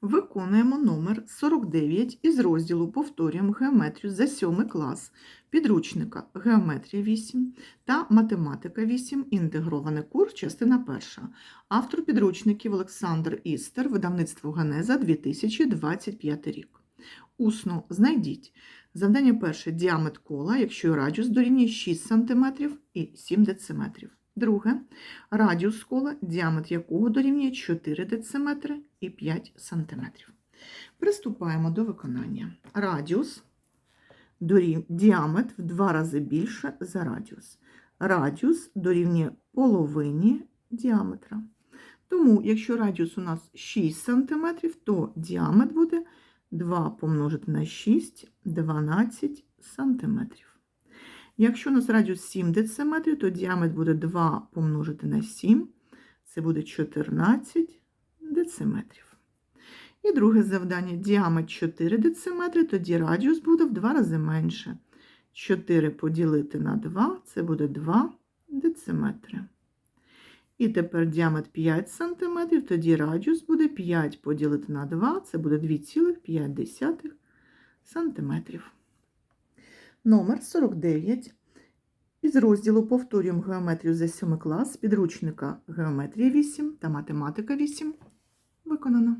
Виконуємо номер 49 із розділу Повторюємо геометрію за 7 клас підручника Геометрія 8 та Математика 8. Інтегрований курс, частина 1. Автор підручників Олександр Істер, видавництво Генеза 2025 рік. Усно знайдіть. Завдання перше діаметр кола, якщо радіус дорівнює 6 см і 7 дм. Друге радіус кола, діаметр якого дорівнює 4 дециметри і 5 сантиметрів. Приступаємо до виконання. Радіус діаметр в два рази більше за радіус. Радіус дорівнює половині діаметра. Тому, якщо радіус у нас 6 см, то діаметр буде 2 помножити на 6 12 см. Якщо у нас радіус 7 дециметрів, то діаметр буде 2 помножити на 7, це буде 14 дециметрів. І друге завдання діаметр 4 дециметри, тоді радіус буде в 2 рази менше. 4 поділити на 2 це буде 2 дециметри. І тепер діаметр 5 см, тоді радіус буде 5 поділити на 2, це буде 2,5 см. Номер 49 із розділу Повторюємо геометрію за 7 клас підручника Геометрія 8 та Математика 8 виконано.